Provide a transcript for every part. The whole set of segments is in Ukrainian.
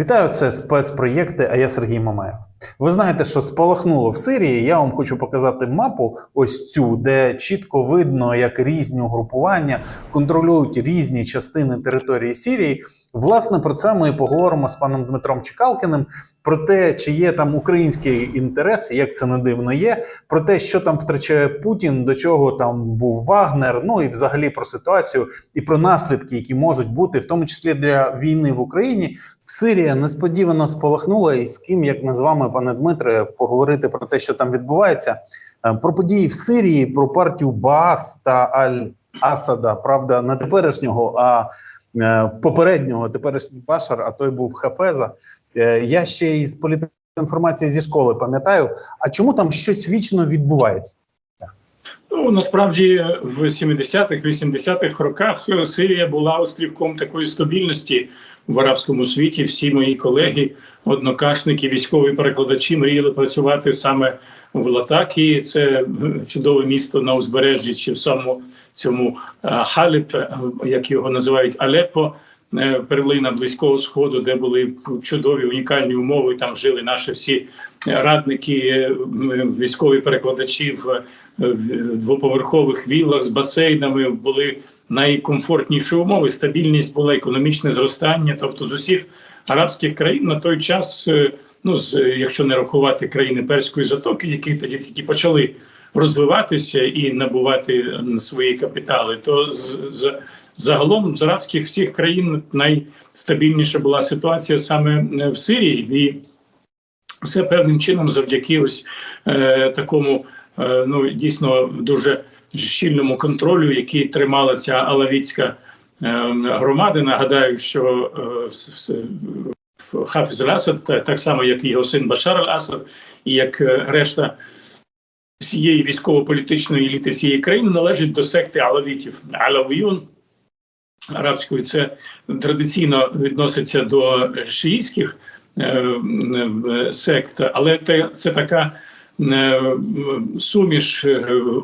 Вітаю, це спецпроєкти, а я Сергій Мамаєв. Ви знаєте, що спалахнуло в Сирії. Я вам хочу показати мапу, ось цю, де чітко видно, як різні угрупування контролюють різні частини території Сирії. Власне, про це ми поговоримо з паном Дмитром Чекалкіним. Про те, чи є там український інтерес, як це не дивно є, про те, що там втрачає Путін, до чого там був Вагнер. Ну і взагалі про ситуацію і про наслідки, які можуть бути, в тому числі для війни в Україні. Сирія несподівано спалахнула, і з ким, як ми з вами, пане Дмитре, поговорити про те, що там відбувається, Е, про події в Сирії, про партію Баас та Аль-Асада, правда, не теперішнього, а е, попереднього, теперішній Башар, а той був Хафеза. Е, Я ще із політінформації зі школи пам'ятаю. А чому там щось вічно відбувається? Ну насправді в 70-х, 80-х роках Сирія була острівком такої стабільності в арабському світі. Всі мої колеги, однокашники, військові перекладачі мріяли працювати саме в Латакії. Це чудове місто на узбережжі, чи в самому цьому е, Халеп, е, як його називають Алеппо. е, Перлина близького сходу, де були чудові унікальні умови. Там жили наші всі радники, е, військові перекладачі е, в двоповерхових віллах з басейнами були найкомфортніші умови. Стабільність була економічне зростання. Тобто, з усіх арабських країн на той час, е, ну з якщо не рахувати країни перської затоки, які тоді тільки почали розвиватися і набувати свої капітали, то з, з загалом з арабських всіх країн найстабільніша була ситуація саме е, в Сирії і. Це певним чином завдяки ось е, такому е, ну дійсно дуже щільному контролю, який тримала ця алавітська е, громада. Нагадаю, що е, Хафіз Асад, так само як його син Башар Аль-Асад, і як е, решта всієї військово-політичної еліти цієї країни належить до секти алавітів Алавіюн. Арабською це традиційно відноситься до шиїтських е, е, сект, але те- це така суміш е,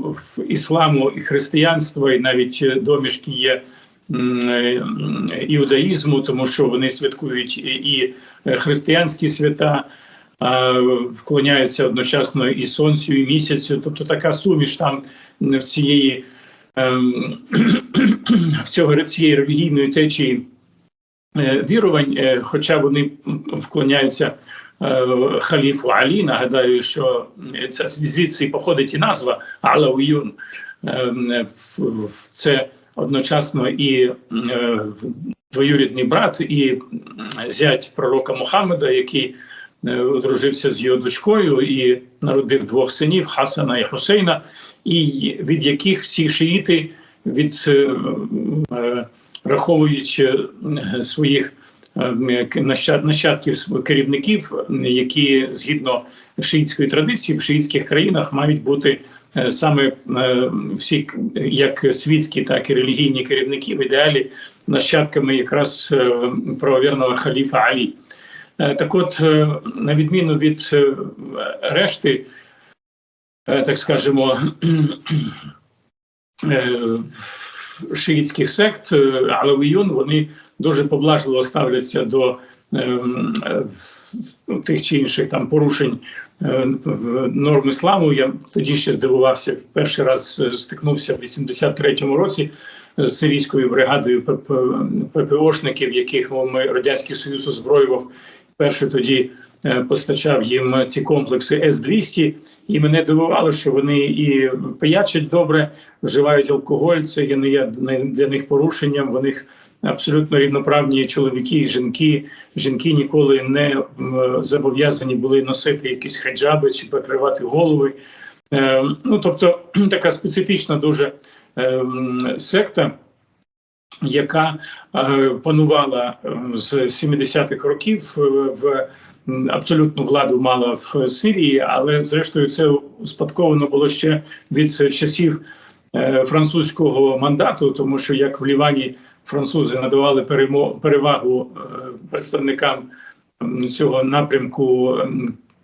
в ісламу і християнства, і навіть е, домішки є е, іудаїзму, тому що вони святкують і- е, християнські свята. Вклоняються одночасно і сонцю, і місяцю. Тобто така суміш там в цієї ем, в цього цієї релігійної течії е, вірувань, е, хоча вони вклоняються е, халіфу Алі. Нагадаю, що це звідси походить і назва Алауюн. Це одночасно і е, двоюрідний брат, і зять пророка Мухаммеда, який е, одружився з його дочкою і народив двох синів Хасана і Хусейна, і від яких всі шиїти від е, е, враховуючи е, своїх е, нащадків керівників, які згідно шиїтської традиції в шиїтських країнах мають бути е, саме всі як світські, так і релігійні керівники в ідеалі нащадками якраз правовірного халіфа Алі. Так от, на відміну від решти, так скажемо, шиїтських сект е, Алавіюн, вони дуже поблажливо ставляться до ем, е, тих чи інших там порушень е, норм ісламу. Я тоді ще здивувався. Перший раз стикнувся в 83-му році з сирійською бригадою ПП ППОшників, яких ми радянський союз озброював. Вперше тоді постачав їм ці комплекси С-200, і мене дивувало, що вони і пиячать добре, вживають алкоголь. Це є не є для них порушенням. В них абсолютно рівноправні чоловіки і жінки. Жінки ніколи не зобов'язані були носити якісь хеджаби чи прикривати голови. Е, ну тобто така специфічна дуже е, секта. Яка е, панувала е, з 70-х років е, в абсолютну владу мала в Сирії, але зрештою це успадковано було ще від часів е, французького мандату, тому що як в Лівані французи надавали перевагу е, представникам цього напрямку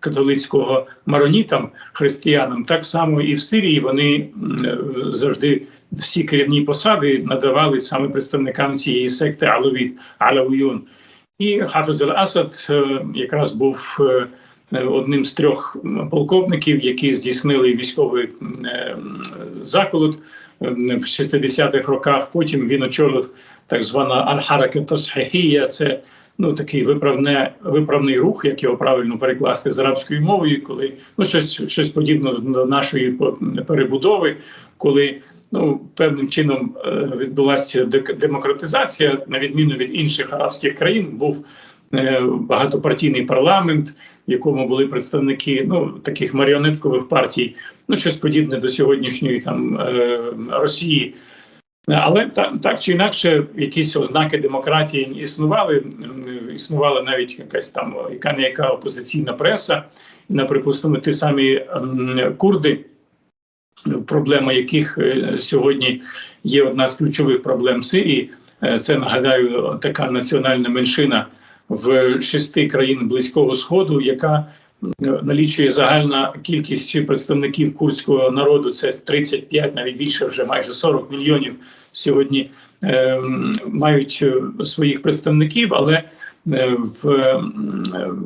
католицького маронітам, християнам, так само і в Сирії вони завжди всі керівні посади надавали саме представникам цієї секти Алавіт Алавіюн. І Хафез Асад якраз був е, одним з трьох полковників, які здійснили військовий е, заколот е, в 60-х роках. Потім він очолив так звана Аль-Харака Тасхехія. Це ну такий виправне виправний рух, як його правильно перекласти з арабською мовою, коли ну щось щось подібне до нашої перебудови, коли ну певним чином е, відбулася демократизація, на відміну від інших арабських країн, був е, багатопартійний парламент, в якому були представники ну таких маріонеткових партій, ну щось подібне до сьогоднішньої там е, Росії. Але так, так чи інакше, якісь ознаки демократії існували. Існувала навіть якась там яка не яка опозиційна преса, на припустимо, ті самі курди, проблема яких е, сьогодні є одна з ключових проблем Сирії. Е, Це нагадаю така національна меншина в шести країн близького сходу, яка налічує загальна кількість представників курдського народу. Це 35, навіть більше вже майже 40 мільйонів сьогодні е, мають своїх представників, але в,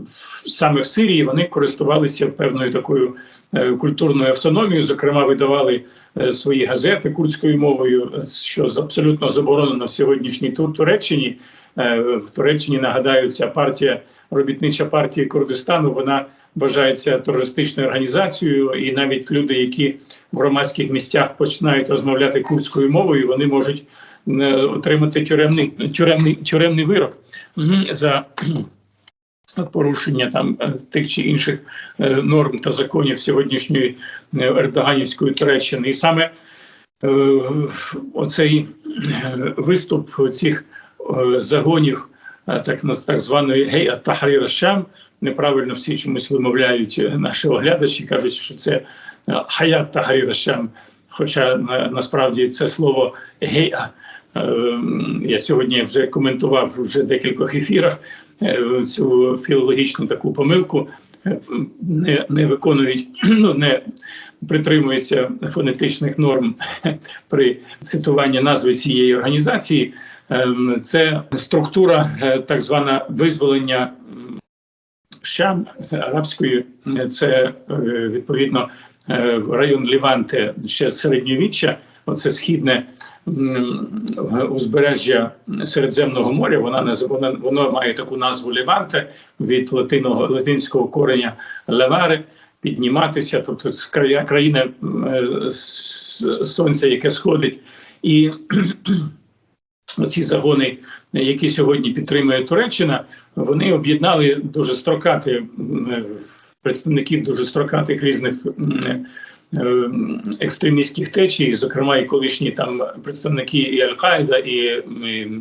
в саме в Сирії вони користувалися певною такою е, культурною автономією. Зокрема, видавали е, свої газети курдською мовою, е, що абсолютно заборонено в сьогоднішній Тур- Туреччині. Е, В Туреччині нагадаю, ця партія, робітнича партія Курдистану, вона вважається терористичною організацією, і навіть люди, які в громадських місцях починають розмовляти курдською мовою, вони можуть е, отримати тюремний тюремний тюремний вирок за порушення там е, тих чи інших е, норм та законів сьогоднішньої е, ердоганівської Туреччини. І саме е, оцей е, виступ цих е, загонів е, так так званої гей Шам. Неправильно всі чомусь вимовляють е, наші оглядачі, кажуть, що це е, Хаят Шам. Хоча на, насправді це слово гея. Е, Я сьогодні вже коментував вже декількох ефірах е, цю філологічну таку помилку. Е, Не, не виконують, ну не притримуються фонетичних норм при цитуванні назви цієї організації. Це структура, так звана визволення Шам арабської. Це відповідно район Ліванте ще середньовіччя. Оце східне узбережжя Середземного моря. Вона наз- вона воно має таку назву Ліванте від латиного латинського кореня леваре. Підніматися, тобто країна е, сонця, яке сходить, і оці загони, які сьогодні підтримує Туреччина, вони об'єднали дуже строкати е, представників дуже строкатих різних екстремістських течій, зокрема і колишні там представники і Аль-Каїда, і, і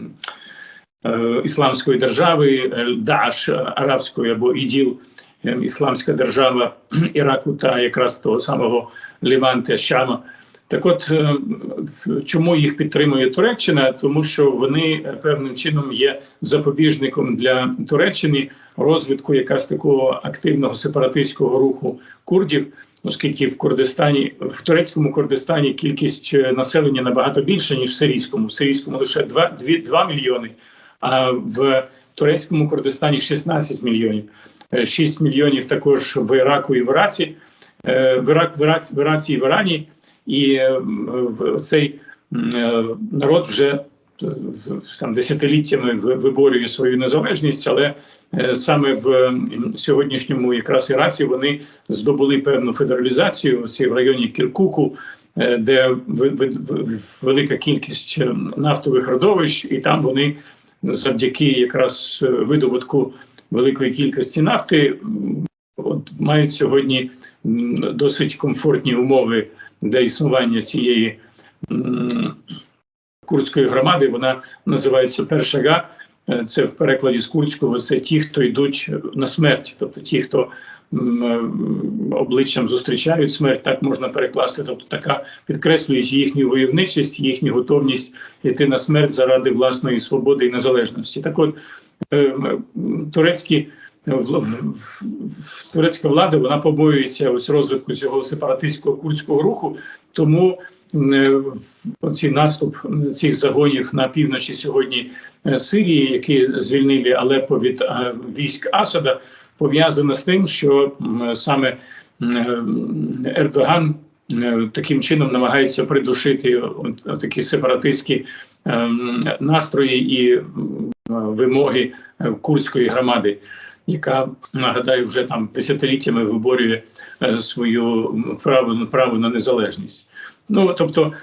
е, Ісламської держави, е, Дааш арабської або іділ. е, Ісламська держава Іраку та якраз того самого Ліванте Шама. Так, от е, чому їх підтримує Туреччина? Тому що вони е, певним чином є запобіжником для Туреччини розвитку якраз такого активного сепаратистського руху курдів, оскільки в Курдистані, в турецькому Курдистані кількість е, населення набагато більше ніж в сирійському. В сирійському лише 2, 2, 2 мільйони, а в турецькому Курдистані 16 мільйонів. Е, 6 мільйонів також в Іраку і в Іраці, е, в, Ірак, в, Іраці, в Іраці і в Ірані. І е, цей е, народ вже е, там десятиліттями виборює свою незалежність, але е, саме в сьогоднішньому якраз Іраці вони здобули певну федералізацію в районі Кіркуку, е, де велика кількість е, нафтових родовищ, і там вони завдяки якраз е, видобутку великої кількості нафти от, мають сьогодні досить комфортні умови для існування цієї м, курдської громади. Вона називається Перша Га. Е, Це в перекладі з курдського. Це ті, хто йдуть на смерть, тобто ті, хто е, обличчям зустрічають смерть, так можна перекласти. Тобто така підкреслюють їхню войовничість, їхню готовність йти на смерть заради власної свободи і незалежності. Так, от е, турецькі турецька влада вона побоюється ось розвитку цього сепаратистського курдського руху, тому е, оці наступ цих загонів на півночі сьогодні е, Сирії, які звільнили Алеппо від е, військ Асада, пов'язано з тим, що саме Ердоган е, таким чином намагається придушити такі сепаратистські настрої і вимоги е, курдської громади, яка нагадаю вже там десятиліттями виборює е, свою право, право на незалежність. Ну тобто.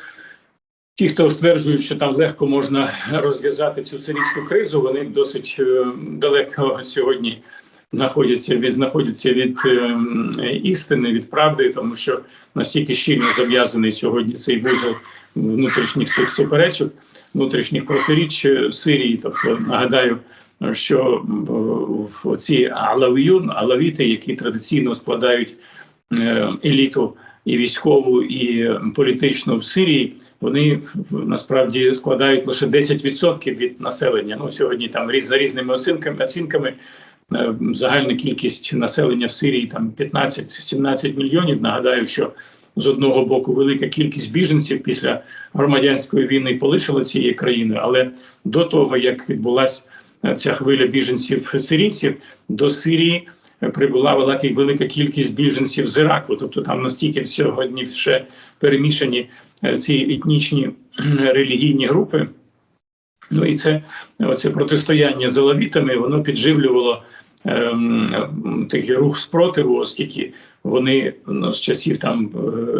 Ті, хто стверджують, що там легко можна розв'язати цю сирійську кризу, вони досить е, далеко сьогодні знаходяться від знаходяться від е, істини, від правди, тому що настільки щільно зав'язаний сьогодні цей вузол внутрішніх цих суперечок, внутрішніх протиріч е, в Сирії. Тобто нагадаю, що в- ці алавіюн, алавіти, які традиційно складають е, еліту і військову, і політичну в Сирії, вони насправді складають лише 10% від населення. Ну сьогодні там різ за різними оцінками оцінками. е, Загальна кількість населення в Сирії там 15-17 мільйонів. Нагадаю, що з одного боку велика кількість біженців після громадянської війни полишила цієї країни, але до того як відбулася е, ця хвиля біженців сирійців, до Сирії прибула велика велика кількість біженців з Іраку. Тобто там настільки сьогодні ще перемішані е, ці етнічні релігійні групи. Ну і це оце протистояння з алавітами, воно підживлювало ем, такий рух спротиву, оскільки вони ну, з часів там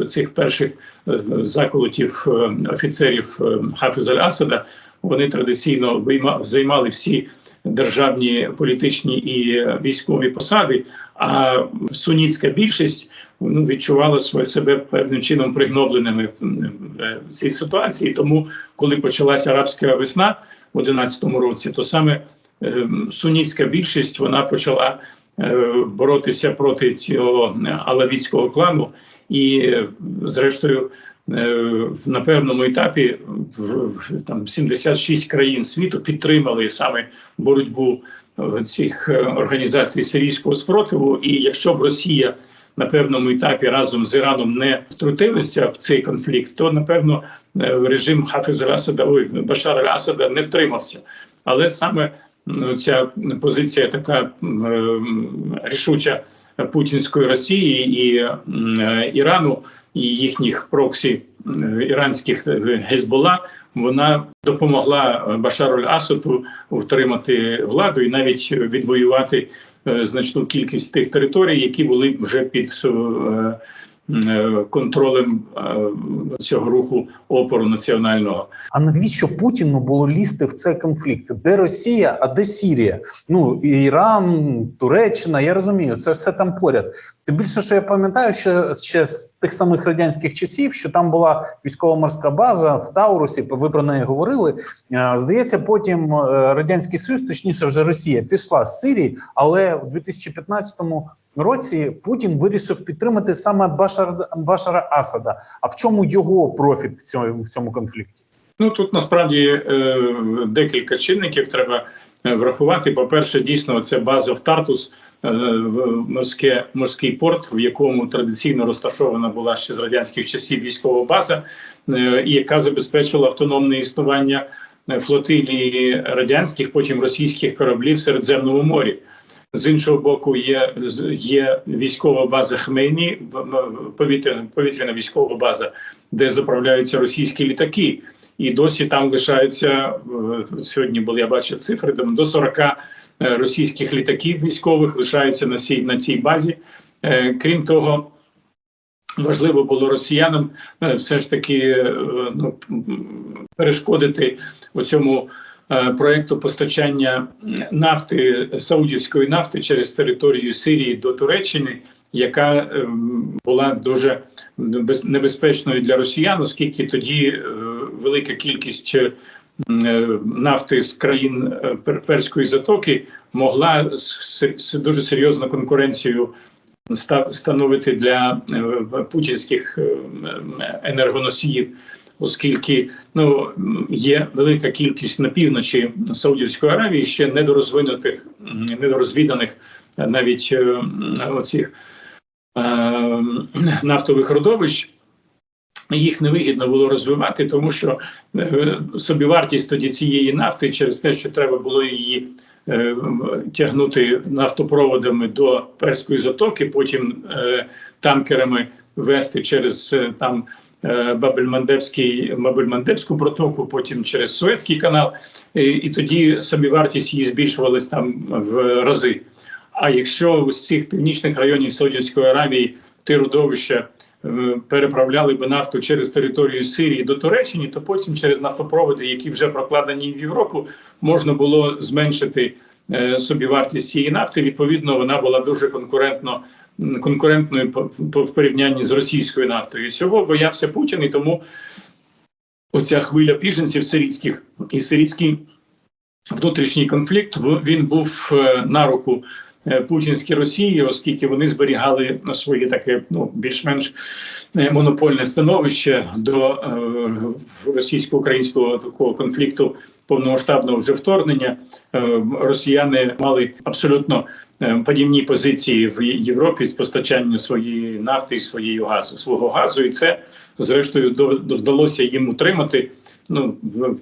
е, цих перших е, заколотів офіцерів е, Хафіз аль-Асада, вони традиційно займали всі державні політичні і е, військові посади. А сунітська більшість ну, відчувала своє себе певним чином пригнобленими в, в, цій ситуації. Тому, коли почалася арабська весна в 11-му році, то саме е, сунітська більшість вона почала е, боротися проти цього алавітського клану, і е, зрештою. Е, На певному етапі в, там 76 країн світу підтримали саме боротьбу е, цих е, організацій сирійського спротиву. І якщо б Росія на певному етапі разом з Іраном не втрутилися в цей конфлікт, то напевно режим Хафіз Асада, ой, Башар Асада не втримався. Але саме ця позиція така рішуча путінської Росії і Ірану і їхніх проксі е, іранських е, Гезбола, вона допомогла е, Башару Асаду втримати владу і навіть відвоювати значну кількість тих територій, які були вже під контролем е, цього руху опору національного. А навіщо Путіну було лізти в цей конфлікт? Де Росія, а де Сірія? Ну Іран, Туреччина, я розумію, це все там поряд. Тим більше, що я пам'ятаю, що ще з тих самих радянських часів, що там була військово-морська база в Таурусі, ви про неї говорили. Е, Здається, потім е, радянський союз, точніше, вже Росія пішла з Сирії, але в 2015 році Путін вирішив підтримати саме Башар, Башара Асада. А в чому його профіт в цьому в цьому конфлікті? Ну тут насправді е, декілька чинників треба е, врахувати. По-перше, дійсно, це база в Тартус, е, морське, морський порт, в якому традиційно розташована була ще з радянських часів військова база, е, яка забезпечила автономне існування е, флотилії радянських, потім російських кораблів в Середземному морі. З іншого боку, є, є військова база в- повітряна, повітряна військова база, де заправляються російські літаки. І досі там лишаються е, сьогодні. Були я бачив цифри до 40 е, російських літаків військових лишаються на цій на цій базі. Е, Крім того, важливо було росіянам все ж таки ну, перешкодити у цьому проекту постачання нафти саудівської нафти через територію Сирії до Туреччини, яка е, була дуже без- небезпечною для росіян, оскільки тоді е, велика кількість е, нафти з країн е, Перської затоки могла дуже серйозну конкуренцію ста- становити для е, путінських е, енергоносіїв, оскільки ну є велика кількість на півночі Саудівської Аравії ще недорозвинутих, недорозвіданих е, навіть е, оцих е, нафтових родовищ. їх невигідно було розвивати, тому що собівартість тоді цієї нафти через те, що треба було її тягнути нафтопроводами до Перської затоки, потім танкерами вести через там е, Бабель-Мандебський, Бабель-Мандебську протоку, потім через Суецький канал, і, і тоді собівартість її збільшувалась там в рази. А якщо з цих північних районів Саудівської Аравії ті родовища е, переправляли би нафту через територію Сирії до Туреччини, то потім через нафтопроводи, які вже прокладені в Європу, можна було зменшити е, собівартість цієї нафти. Відповідно, вона була дуже конкурентно конкурентною в порівнянні з російською нафтою. Цього боявся Путін, і тому оця хвиля біженців сирійських і сирійський внутрішній конфлікт він був е, на руку е, путінській Росії, оскільки вони зберігали своє таке ну більш-менш е, монопольне становище до е, російсько-українського такого конфлікту повномасштабного вже вторгнення. Е, Росіяни мали абсолютно подібні позиції в Європі з постачання своєї нафти і своєї газу свого газу, і це зрештою вдалося їм утримати. Ну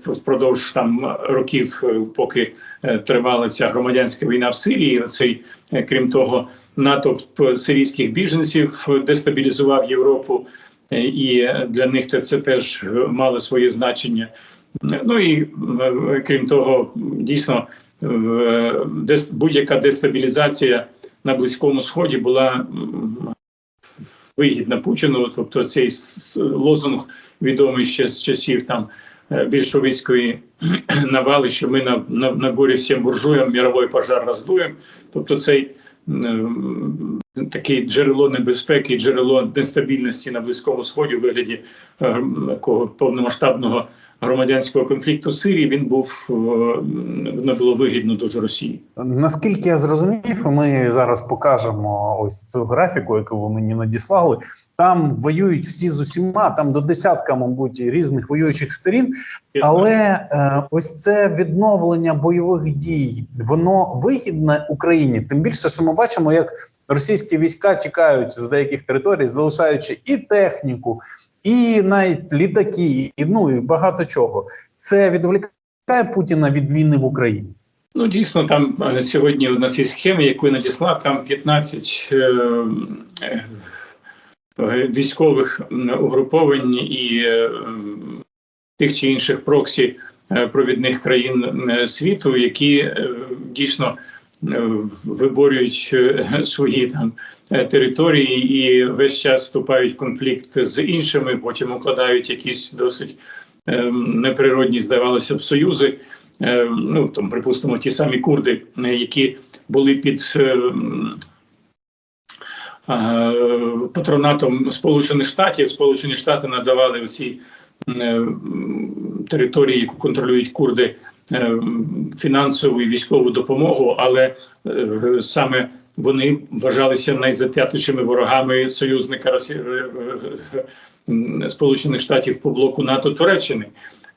впродовж там років, е, поки е, тривала ця громадянська війна в Сирії. Цей е, крім того, натовп сирійських біженців дестабілізував Європу, е, і для них це теж е, мало своє значення. Ну і е, крім того, дійсно е, будь-яка дестабілізація на близькому сході була вигідна Путіну. Тобто цей лозунг відомий ще з часів там е, більшовицької навали, що ми на, на, на горі всім буржуям міровий пожар роздуємо. Тобто цей таке джерело небезпеки, джерело нестабільності на Близькому Сході у вигляді е, повномасштабного громадянського конфлікту в Сирії, він був не було вигідно дуже Росії. Наскільки я зрозумів, ми зараз покажемо ось цю графіку, яку ви мені надіслали. Там воюють всі з усіма, там до десятка, мабуть, різних воюючих сторін. Але е, ось це відновлення бойових дій, воно вигідне Україні. Тим більше, що ми бачимо, як російські війська тікають з деяких територій, залишаючи і техніку, і навіть літаки, і ну і багато чого. Це відволікає Путіна від війни в Україні. Ну, дійсно, там е, сьогодні на цій схемі, яку я надіслав, там 15 е, е, військових угруповань і тих чи інших проксі провідних країн світу, які дійсно виборюють е, свої там е, території і весь час вступають в конфлікт з іншими, потім укладають якісь досить е, неприродні, здавалося б, союзи. Е, ну там, припустимо, ті самі курди, е, які були під е, е, патронатом Сполучених Штатів. Сполучені Штати надавали ці території, яку контролюють курди, е, фінансову і військову допомогу, але е, саме вони вважалися найзатятішими ворогами союзника Росії е, е, Сполучених Штатів по блоку НАТО Туреччини.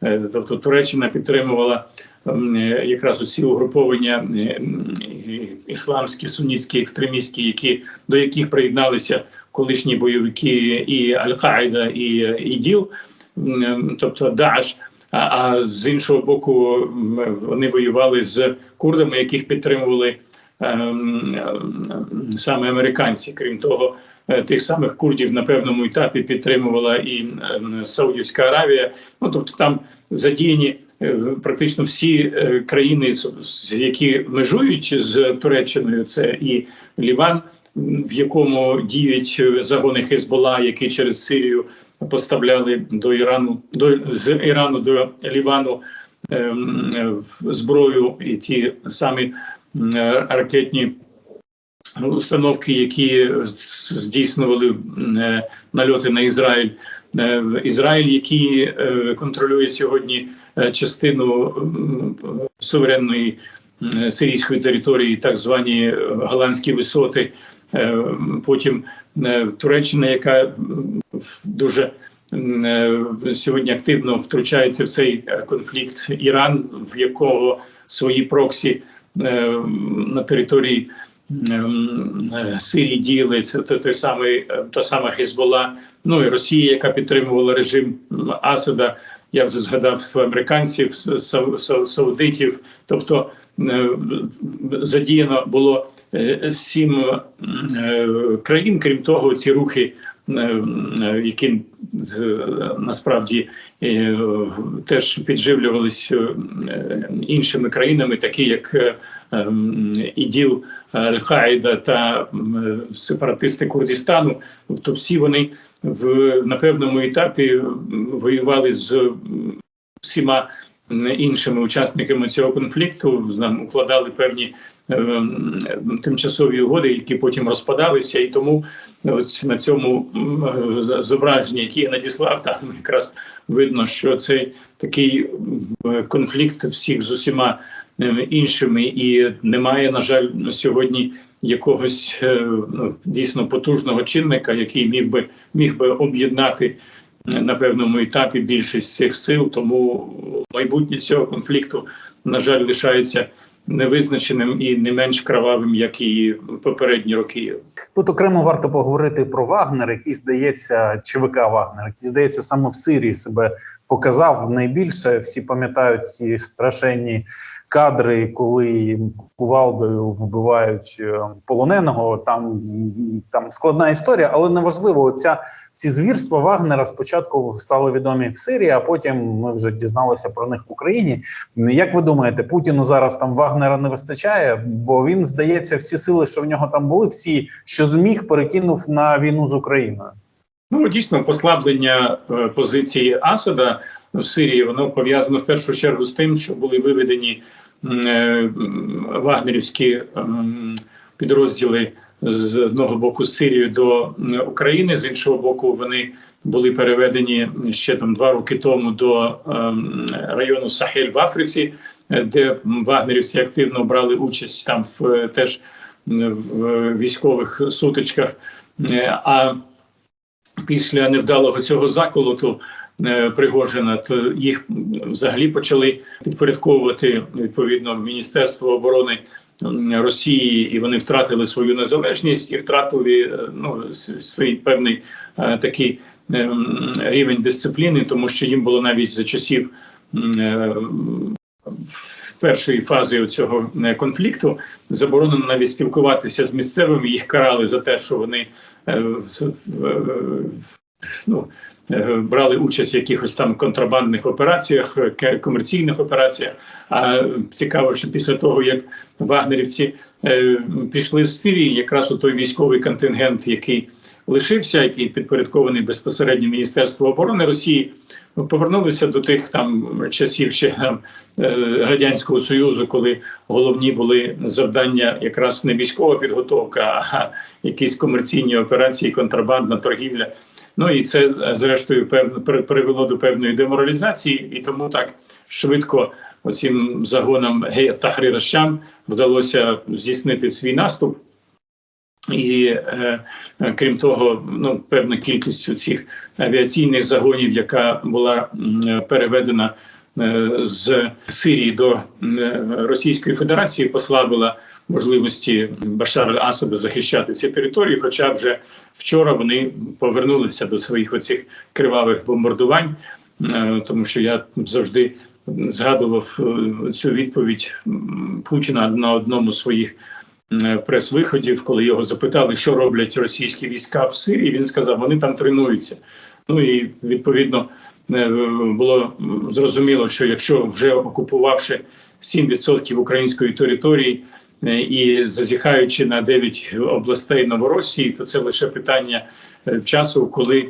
Е, Тобто Туреччина підтримувала е, якраз усі угруповання е, ісламські, сунітські, екстремістські, які до яких приєдналися колишні бойовики і Аль-Каїда, і е, ІДІЛ, е, тобто Дааш. А, з іншого боку, вони воювали з курдами, яких підтримували ем, ем, саме американці. Крім того, е, тих самих курдів на певному етапі підтримувала і ем, Саудівська Аравія. Ну тобто там задіяні е, практично всі е, країни, які межують з Туреччиною. Це і Ліван, в якому діють загони Хезбола, які через Сирію поставляли до Ірану до з Ірану до Лівану е, зброю і ті самі е, ракетні установки, які здійснювали е, нальоти на Ізраїль. Е, Ізраїль, який е, контролює сьогодні е, частину суверенної сирійської території, так звані голландські висоти. Потім Туреччина, яка дуже е, сьогодні активно втручається в цей е, конфлікт. Іран, в якого свої проксі е, на території Сирії діяли це той, самий та сама Хезбола, ну і Росія, яка підтримувала режим Асада. Я вже згадав американців, са- са- са- саудитів. Тобто задіяно було сім країн. Крім того, ці рухи, які е, насправді е, теж підживлювались е, іншими країнами, такі як е, ем, іділ Аль-Каїда та сепаратисти Курдистану. Тобто, всі вони в на певному етапі воювали з всіма іншими учасниками цього конфлікту, укладали певні ем, тимчасові угоди, які потім розпадалися, і тому ось на цьому е, зображенні, яке я надіслав, там якраз видно, що це такий конфлікт всіх з усіма е, іншими, і немає, на жаль, на сьогодні якогось е, ну, дійсно потужного чинника, який міг би міг би об'єднати е, на певному етапі більшість цих сил. Тому майбутнє цього конфлікту, на жаль, лишається невизначеним і не менш кровавим, як і попередні роки. Тут окремо варто поговорити про Вагнер, який здається, ЧВК Вагнер, який здається саме в Сирії себе показав найбільше. Всі пам'ятають ці страшенні кадри, коли кувалдою вбивають е, полоненого. Там, там складна історія, але неважливо. Ця ці звірства Вагнера спочатку стали відомі в Сирії, а потім ми вже дізналися про них в Україні. Як ви думаєте, Путіну зараз там Вагнера не вистачає? Бо він здається, всі сили, що в нього там були, всі, що зміг, перекинув на війну з Україною. Ну дійсно, послаблення е, позиції Асада в Сирії воно пов'язано в першу чергу з тим, що були виведені е, вагнерівські підрозділи з одного боку з Сирії до України, з іншого боку, вони були переведені ще там два роки тому до ем, району Сахель в Африці, де вагнерівці активно брали участь там в теж в військових сутичках. Е, А після невдалого цього заколоту е, Пригожина, то їх взагалі почали підпорядковувати відповідно Міністерство оборони Росії, і вони втратили свою незалежність і втратили е, ну, свій певний е, такий е, рівень дисципліни, тому що їм було навіть за часів. е, першої фази цього конфлікту заборонено навіть спілкуватися з місцевими. Їх карали за те, що вони ну, брали участь в якихось там контрабандних операціях, е, комерційних операціях. А цікаво, що після того, як вагнерівці е, пішли з Сирії, якраз у той військовий контингент, який лишився, який підпорядкований безпосередньо Міністерству оборони Росії, повернулися до тих там часів ще е, радянського союзу, коли головні були завдання якраз не військова підготовка, а якісь комерційні операції, контрабандна торгівля. Ну і це е, зрештою певно при- привело до певної деморалізації, і тому так швидко оцим загонам Гея вдалося здійснити свій наступ. І е, е, крім того, ну певна кількість цих авіаційних загонів, яка була переведена е, з Сирії до Російської Федерації, послабила можливості Башара Асада захищати ці території. Хоча вже вчора вони повернулися до своїх оцих кривавих бомбардувань, е, тому що я завжди згадував е, цю відповідь Путіна на одному з своїх е, прес-виходів, коли його запитали, що роблять російські війська в Сирії. Він сказав, вони там тренуються. Ну і відповідно було зрозуміло, що якщо вже окупувавши 7% української території і зазіхаючи на 9 областей Новоросії, то це лише питання е, часу, коли е,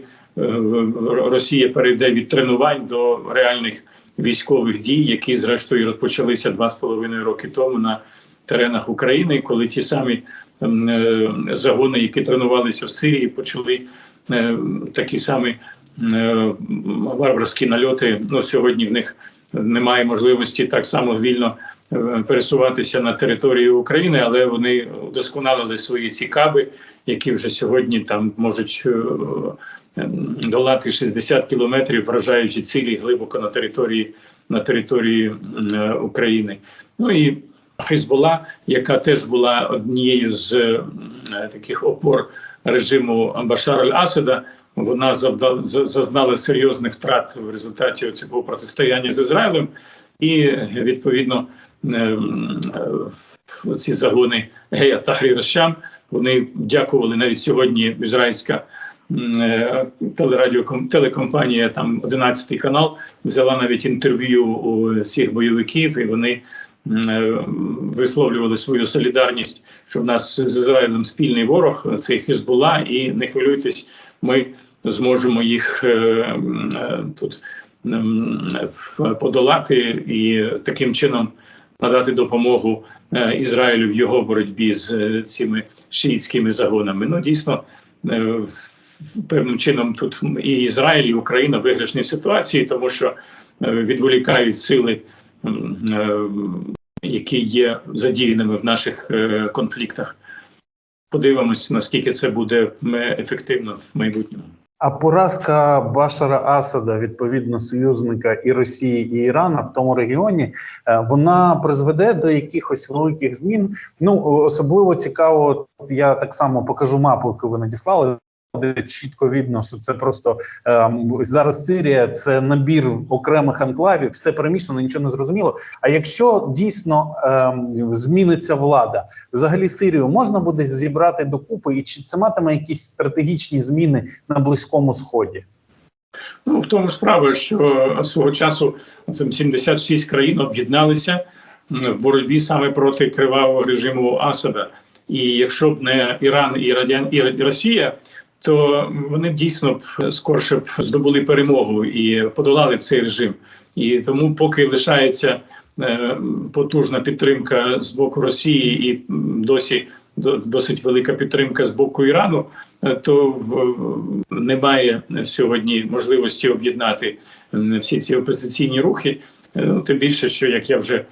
Росія перейде від тренувань до реальних військових дій, які зрештою розпочалися два з половиною роки тому на теренах України, коли ті самі е, загони, які тренувалися в Сирії, почали е, такі самі е, варварські нальоти. Ну сьогодні в них немає можливості так само вільно е, пересуватися на територію України, але вони удосконалили свої ці каби, які вже сьогодні там можуть е, е, долати 60 кілометрів, вражаючи цілі глибоко на території на території е, України. Ну і Хизбола, яка теж була однією з е, таких опор режиму Башара аль-Асада, вона завдала за- зазнала серйозних втрат в результаті цього протистояння з Ізраїлем, і відповідно е, е, ці загони Гея та Шам вони дякували навіть сьогодні ізраїльська е, телекомпанія, там 11 канал, взяла навіть інтерв'ю у всіх бойовиків, і вони е, висловлювали свою солідарність, що в нас з Ізраїлем спільний ворог, цей Хизбула, і не хвилюйтесь, ми зможемо їх е, е, тут подолати. І таким чином надати допомогу е, Ізраїлю в його боротьбі з е, цими шиїтськими загонами. Ну дійсно. е, Певним чином тут і Ізраїль, і Україна в виграшній ситуації, тому що відволікають сили, які є задіяними в наших конфліктах. Подивимось, наскільки це буде ефективно в майбутньому. А поразка Башара Асада, відповідно союзника і Росії і Ірана в тому регіоні, е, вона призведе до якихось великих змін. Ну особливо цікаво. Я так само покажу мапу, яку ви надіслали. Де чітко видно, що це просто ем, зараз Сирія, це набір окремих анклавів, все перемішано, нічого не зрозуміло. А якщо дійсно ем, зміниться влада, взагалі Сирію можна буде зібрати докупи, і чи це матиме якісь стратегічні зміни на близькому сході? Ну в тому ж справа, що свого часу там 76 країн об'єдналися в боротьбі саме проти кривавого режиму Асада. І якщо б не Іран і Радян і Росія, то вони б дійсно б скорше б здобули перемогу і подолали б цей режим. І тому, поки лишається е, потужна підтримка з боку Росії і досі досить велика підтримка з боку Ірану, е, то немає сьогодні можливості об'єднати всі ці опозиційні рухи. Е, Ну, тим більше, що як я вже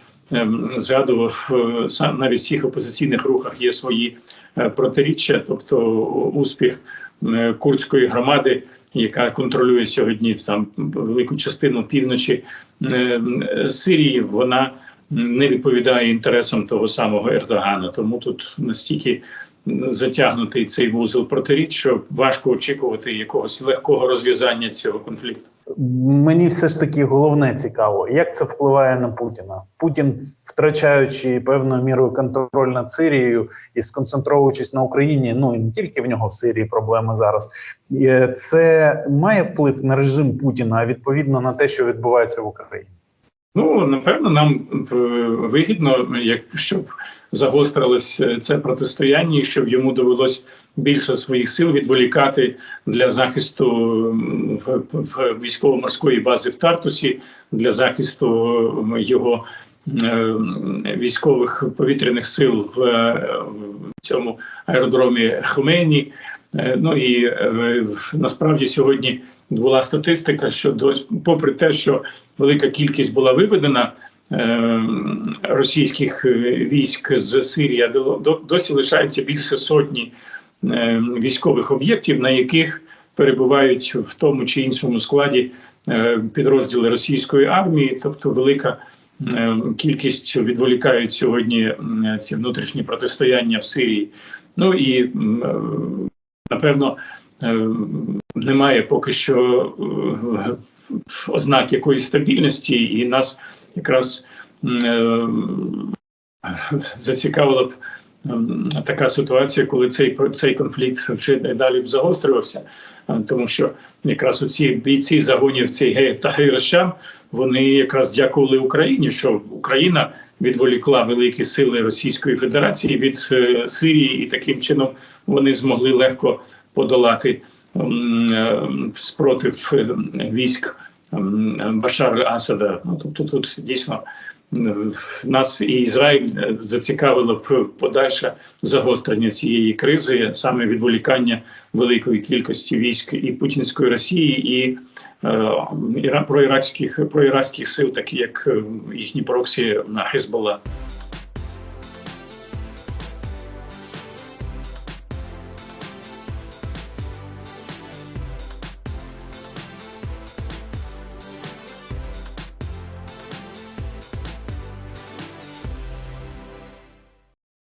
згадував, е, навіть в цих опозиційних рухах є свої е, протиріччя, тобто успіх е, курдської громади, яка контролює сьогодні там велику частину півночі Сирії, вона не відповідає інтересам того самого Ердогана. Тому тут настільки затягнутий цей вузол протиріч, що важко очікувати якогось легкого розв'язання цього конфлікту. Мені все ж таки головне цікаво, як це впливає на Путіна. Путін, втрачаючи певною мірою контроль над Сирією і сконцентровуючись на Україні, ну і не тільки в нього в Сирії проблеми зараз. е, Це має вплив на режим Путіна, а відповідно на те, що відбувається в Україні. Ну напевно, нам е, вигідно, як щоб загострилось е, це протистояння, і щоб йому довелось більше своїх сил відволікати для захисту в, в військово-морської бази в Тартусі, для захисту його е, військових повітряних сил в, е, в цьому аеродромі Хмені. Ну і е, насправді сьогодні була статистика, що до попри те, що велика кількість була виведена е, російських е, військ з Сирії, до- до- досі лишається більше сотні е, військових об'єктів, на яких перебувають в тому чи іншому складі е, підрозділи російської армії, тобто велика. е, Кількість відволікають сьогодні ці внутрішні протистояння в Сирії. Ну і е, напевно е, немає поки що е, ознак якоїсь стабільності, і нас якраз е, зацікавила б така ситуація, коли цей цей конфлікт вже далі б загострювався, Е, тому що якраз оці бійці загонів цей гей та Гейрашам, вони якраз дякували Україні, що Україна відволікла великі сили Російської Федерації від е, Сирії, і таким чином вони змогли легко подолати е, спротив е, військ м, Башара Асада. Ну тобто, тут дійсно е, нас і Ізраїль е, зацікавило подальше загострення цієї кризи, саме відволікання великої кількості військ і путінської Росії, і е, проіракських проіракських сил, такі як е, їхні проксі Хезболла.